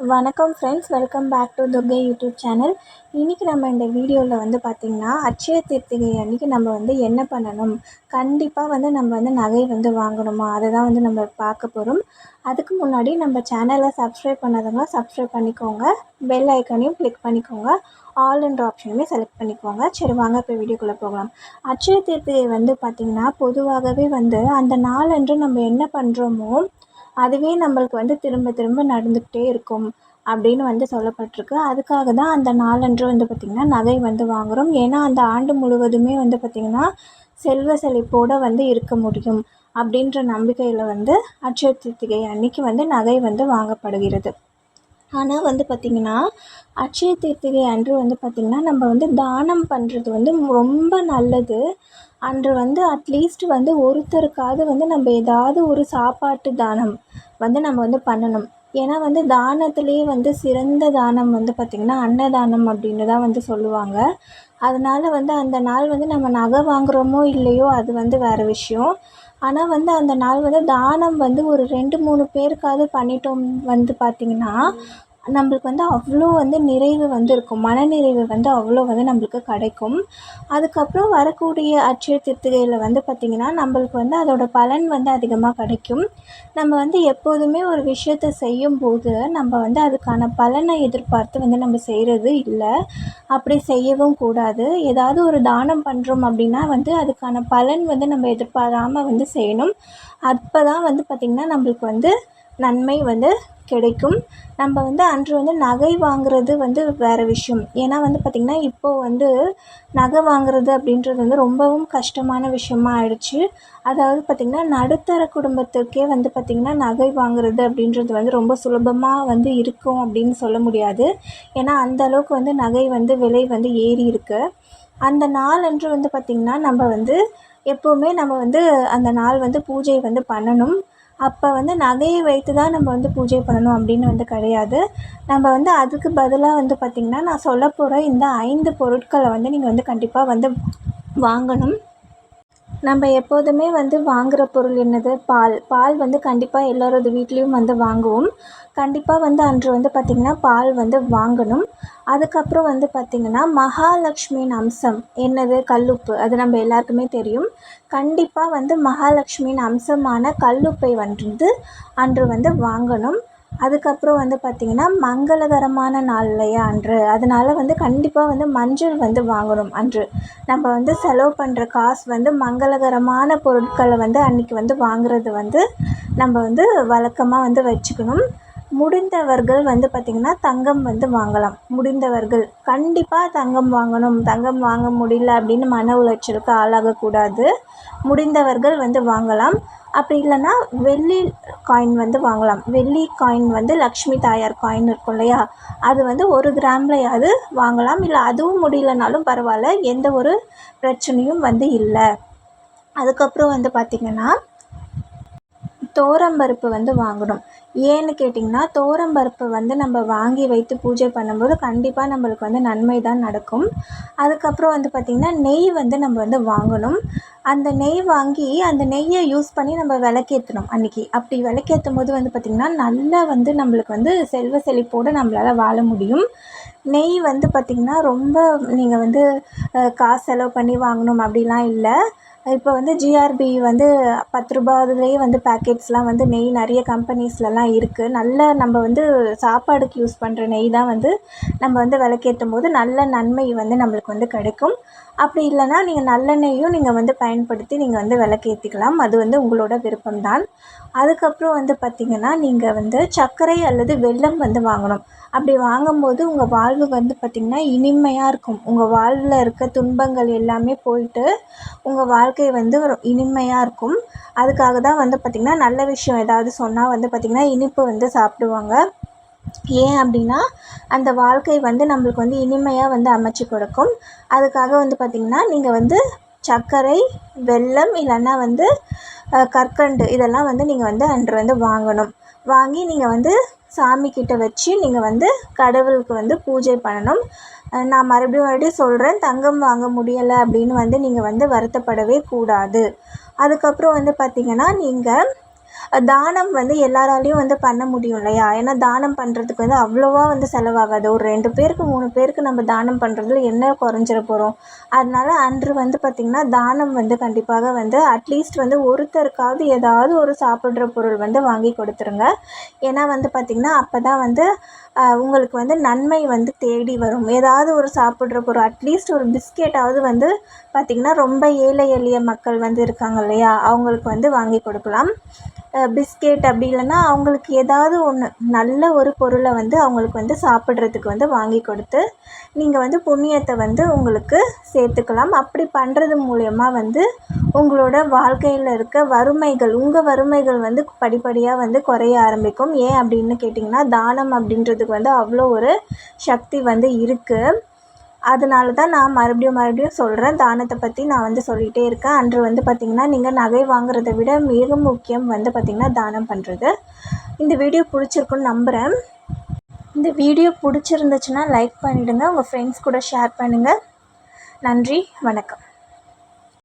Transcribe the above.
வணக்கம் friends welcome back to Durgai YouTube channel இன்றைக்கி நம்ம இந்த வீடியோவில் வந்து பார்த்திங்கன்னா அட்சய தீர்த்திகை அன்றைக்கி நம்ம வந்து என்ன பண்ணணும்? கண்டிப்பாக வந்து நம்ம வந்து நகை வந்து வாங்கணுமா? அதை தான் வந்து நம்ம பார்க்க போகிறோம் அதுக்கு முன்னாடி நம்ம சேனலை சப்ஸ்கிரைப் பண்ணாதவங்க சப்ஸ்கிரைப் பண்ணிக்கோங்க. பெல் ஐக்கனையும் கிளிக் பண்ணிக்கோங்க. ஆல்ன்ற ஆப்ஷனுமே செலக்ட் பண்ணிக்கோங்க. சரி வாங்க இப்போ வீடியோக்குள்ளே போகலாம். அட்சய தீர்த்திகை வந்து பார்த்திங்கன்னா பொதுவாகவே வந்து அந்த நாளன்று நம்ம என்ன பண்ணுறோமோ அதுவே நம்மளுக்கு வந்து திரும்ப திரும்ப நடந்துக்கிட்டே இருக்கும் அப்படின்னு வந்து சொல்லப்பட்டிருக்கு. அதுக்காக தான் அந்த நாளன்று வந்து பார்த்திங்கன்னா நகை வந்து வாங்குகிறோம் ஏன்னா அந்த ஆண்டு முழுவதுமே வந்து பார்த்திங்கன்னா செல்வ செழிப்போடு வந்து இருக்க முடியும் அப்படின்ற நம்பிக்கையில் வந்து அட்சய திருத்திகை அன்னைக்கு வந்து நகை வந்து வாங்கப்படுகிறது. ஆனால் வந்து பார்த்திங்கன்னா அட்சய திருத்திகை அன்று வந்து பார்த்திங்கன்னா நம்ம வந்து தானம் பண்ணுறது வந்து ரொம்ப நல்லது. அன்று வந்து அட்லீஸ்ட் வந்து ஒருத்தருக்காவது வந்து நம்ம ஏதாவது ஒரு சாப்பாட்டு தானம் வந்து நம்ம வந்து பண்ணணும். ஏன்னா வந்து தானத்துலேயே வந்து சிறந்த தானம் வந்து பார்த்திங்கன்னா அன்னதானம் அப்படின்னு தான் வந்து சொல்லுவாங்க. அதனால் வந்து அந்த நாள் வந்து நம்ம நகை வாங்குகிறோமோ இல்லையோ அது வந்து வேறு விஷயம். ஆனால் வந்து அந்த நாள் வந்து தானம் வந்து ஒரு ரெண்டு மூணு பேருக்காவது பண்ணிட்டோம் வந்து பார்த்திங்கன்னா நம்மளுக்கு வந்து அவ்வளோ வந்து நிறைவு வந்து இருக்கும் மனநிறைவு வந்து அவ்வளோ வந்து நம்மளுக்கு கிடைக்கும். அதுக்கப்புறம் வரக்கூடிய அட்சய திருத்திகையில் வந்து பார்த்திங்கன்னா நம்மளுக்கு வந்து அதோட பலன் வந்து அதிகமாக கிடைக்கும். நம்ம வந்து எப்போதுமே ஒரு விஷயத்த செய்யும்போது நம்ம வந்து அதுக்கான பலனை எதிர்பார்த்து வந்து நம்ம செய்கிறது இல்லை. அப்படி செய்யவும் கூடாது. ஏதாவது ஒரு தானம் பண்ணுறோம் அப்படின்னா வந்து அதுக்கான பலன் வந்து நம்ம எதிர்பாராமல் வந்து செய்யணும். அப்போ தான் வந்து பார்த்திங்கன்னா நம்மளுக்கு வந்து நன்மை வந்து கிடைக்கும். நம்ம வந்து அன்று வந்து நகை வாங்குறது வந்து வேறு விஷயம். ஏன்னா வந்து பார்த்திங்கன்னா இப்போது வந்து நகை வாங்குறது அப்படின்றது வந்து ரொம்பவும் கஷ்டமான விஷயமா ஆயிடுச்சு. அதாவது பார்த்திங்கன்னா நடுத்தர குடும்பத்துக்கே வந்து பார்த்திங்கன்னா நகை வாங்குறது அப்படின்றது வந்து ரொம்ப சுலபமாக வந்து இருக்கும் அப்படின்னு சொல்ல முடியாது. ஏன்னா அந்த அளவுக்கு வந்து நகை வந்து விலை வந்து ஏறி இருக்குது அந்த நாள் அன்று வந்து பார்த்திங்கன்னா நம்ம வந்து எப்போவுமே நம்ம வந்து அந்த நாள் வந்து பூஜை வந்து பண்ணணும். அப்போ வந்து நகையை வைத்து தான் நம்ம வந்து பூஜை பண்ணணும் அப்படின்னு வந்து கிடையாது. நம்ம வந்து அதுக்கு பதிலாக வந்து பார்த்திங்கன்னா நான் சொல்ல போகிற இந்த ஐந்து பொருட்களை வந்து நீங்கள் வந்து கண்டிப்பாக வந்து வாங்கணும். நம்ம எப்போதுமே வந்து வாங்குகிற பொருள் என்னது? பால். பால் வந்து கண்டிப்பாக எல்லோரது வீட்லேயும் வந்து வாங்குவோம். கண்டிப்பாக வந்து அன்று வந்து பார்த்திங்கன்னா பால் வந்து வாங்கணும். அதுக்கப்புறம் வந்து பார்த்திங்கன்னா மகாலட்சுமியின் அம்சம். என்னது? கல்லுப்பு. அது நம்ம எல்லாருக்குமே தெரியும். கண்டிப்பாக வந்து மகாலட்சுமியின் அம்சமான கல்லுப்பை வந்து அன்று வந்து வாங்கணும். அதுக்கப்புறம் வந்து பார்த்திங்கன்னா மங்களகரமான நாள் இல்லையா அன்று? அதனால் வந்து கண்டிப்பாக வந்து மஞ்சள் வந்து வாங்கணும் அன்று. நம்ம வந்து செலவு பண்ணுற காசு வந்து மங்களகரமான பொருட்களை வந்து அன்றைக்கி வந்து வாங்குறது வந்து நம்ம வந்து வழக்கமாக வந்து வச்சுக்கணும். முடிந்தவர்கள் வந்து பார்த்திங்கன்னா தங்கம் வந்து வாங்கலாம். முடிந்தவர்கள். கண்டிப்பாக தங்கம் வாங்கணும். தங்கம் வாங்க முடியல அப்படின்னு மன உளைச்சலுக்கு ஆளாகக்கூடாது. முடிந்தவர்கள் வந்து வாங்கலாம். அப்படி இல்லைன்னா வெள்ளி காயின் வந்து வாங்கலாம். வெள்ளி காயின் வந்து லக்ஷ்மி தாயார் காயின் இருக்கும் இல்லையா? அது வந்து ஒரு கிராம்லையாவது வாங்கலாம். இல்லை அதுவும் முடியலனாலும் பரவாயில்ல. எந்த ஒரு பிரச்சனையும் வந்து இல்லை. அதுக்கப்புறம் வந்து பார்த்திங்கன்னா தோரம்பருப்பு வந்து வாங்கணும். ஏன்னு கேட்டிங்கன்னா தோரம்பருப்பு வந்து நம்ம வாங்கி வைத்து பூஜை பண்ணும்போது கண்டிப்பாக நம்மளுக்கு வந்து நன்மை தான் நடக்கும். அதுக்கப்புறம் வந்து பார்த்திங்கன்னா நெய் வந்து நம்ம வந்து வாங்கணும். அந்த நெய் வாங்கி அந்த நெய்யை யூஸ் பண்ணி நம்ம விளக்கேற்றணும் அன்றைக்கி அப்படி விளக்கேற்றும் போது வந்து பார்த்திங்கன்னா நல்லா வந்து நம்மளுக்கு வந்து செல்வ செழிப்போடு நம்மளால் வாழ முடியும். நெய் வந்து பார்த்திங்கன்னா ரொம்ப நீங்கள் வந்து காசு செலவு பண்ணி வாங்கணும் அப்படிலாம் இல்லை. இப்போ வந்து ஜிஆர்பி வந்து பத்து ரூபாயிலேயே வந்து பேக்கெட்ஸ்லாம் வந்து நெய் நிறைய கம்பெனிஸ்லலாம் இருக்குது நல்ல நம்ம வந்து சாப்பாடுக்கு யூஸ் பண்ணுற நெய் தான் வந்து நம்ம வந்து விளக்கேற்றும் போது நல்ல நன்மை வந்து நம்மளுக்கு வந்து கிடைக்கும். அப்படி இல்லைனா நீங்கள் நல்லெண்ணெயும் நீங்கள் வந்து பயன்படுத்தி நீங்கள் வந்து விளக்கேற்றிக்கலாம் அது வந்து உங்களோட விருப்பம் தான் அதுக்கப்புறம் வந்து பார்த்திங்கன்னா நீங்கள் வந்து சர்க்கரை அல்லது வெல்லம் வந்து வாங்கணும். அப்படி வாங்கும்போது உங்கள் வாழ்வு வந்து பார்த்திங்கன்னா இனிமையாக இருக்கும். உங்கள் வாழ்வில் இருக்க துன்பங்கள் எல்லாமே போயிட்டு உங்கள் வாழ்க்கை வந்து ஒரு இனிமையாக இருக்கும். அதுக்காக தான் வந்து பார்த்திங்கன்னா நல்ல விஷயம் ஏதாவது சொன்னால் வந்து பார்த்திங்கன்னா இனிப்பு வந்து சாப்பிடுவாங்க. ஏன் அப்படின்னா அந்த வாழ்க்கை வந்து நம்மளுக்கு வந்து இனிமையாக வந்து அமைச்சி கொடுக்கும். அதுக்காக வந்து பார்த்திங்கன்னா நீங்கள் வந்து சர்க்கரை வெல்லம் இல்லைன்னா வந்து கற்கண்டு இதெல்லாம் வந்து நீங்கள் வந்து அன்று வந்து வாங்கணும். வாங்கி நீங்கள் வந்து சாமிக்கிட்ட வச்சு நீங்கள் வந்து கடவுளுக்கு வந்து பூஜை பண்ணணும். நான் மறுபடியும் மறுபடியும் சொல்கிறேன் தங்கம் வாங்க முடியலை அப்படின்னு வந்து நீங்கள் வந்து வருத்தப்படவே கூடாது. அதுக்கப்புறம் வந்து பார்த்திங்கன்னா நீங்கள் தானம் வந்து எல்லாராலையும் வந்து பண்ண முடியும் இல்லையா? ஏன்னா தானம் பண்ணுறதுக்கு வந்து அவ்வளோவா வந்து செலவாகாது. ஒரு ரெண்டு பேருக்கு மூணு பேருக்கு நம்ம தானம் பண்ணுறதுல என்ன குறைஞ்சிட போகிறோம் அதனால் அன்று வந்து பார்த்திங்கன்னா தானம் வந்து கண்டிப்பாக வந்து அட்லீஸ்ட் வந்து ஒருத்தருக்காவது ஏதாவது ஒரு சாப்பிட்ற பொருள் வந்து வாங்கி கொடுத்துருங்க. ஏன்னா வந்து பார்த்திங்கன்னா அப்போ தான் வந்து உங்களுக்கு வந்து நன்மை வந்து தேடி வரும். ஏதாவது ஒரு சாப்பிட்ற பொருள் அட்லீஸ்ட் ஒரு பிஸ்கெட்டாவது வந்து பார்த்திங்கன்னா ரொம்ப ஏழை எளிய மக்கள் வந்து இருக்காங்க இல்லையா? அவங்களுக்கு வந்து வாங்கி கொடுக்கலாம். பிஸ்கெட் அப்படி இல்லைன்னா அவங்களுக்கு ஏதாவது ஒன்று நல்ல ஒரு பொருளை வந்து அவங்களுக்கு வந்து சாப்பிட்றதுக்கு வந்து வாங்கி கொடுத்து நீங்கள் வந்து புண்ணியத்தை வந்து உங்களுக்கு சேர்த்துக்கலாம். அப்படி பண்ணுறது மூலயமா வந்து உங்களோட வாழ்க்கையில் இருக்க வறுமைகள் உங்கள் வறுமைகள் வந்து படிப்படியாக வந்து குறைய ஆரம்பிக்கும். ஏன் அப்படின்னு கேட்டிங்கன்னா தானம் அப்படின்றதுக்கு வந்து அவ்வளோ ஒரு சக்தி வந்து இருக்குது அதனால தான் நான் மறுபடியும் மறுபடியும் சொல்கிறேன் தானத்தை பற்றி நான் வந்து சொல்லிகிட்டே இருக்கேன். அன்று வந்து பார்த்திங்கன்னா நீங்கள் நகை வாங்குறத விட மிக முக்கியம் வந்து பார்த்திங்கன்னா தானம் பண்ணுறது இந்த வீடியோ பிடிச்சிருக்குன்னு நம்புகிறேன் இந்த வீடியோ பிடிச்சிருந்துச்சுன்னா லைக் பண்ணிவிடுங்க உங்கள் ஃப்ரெண்ட்ஸ் கூட ஷேர் பண்ணுங்கள் நன்றி. வணக்கம்.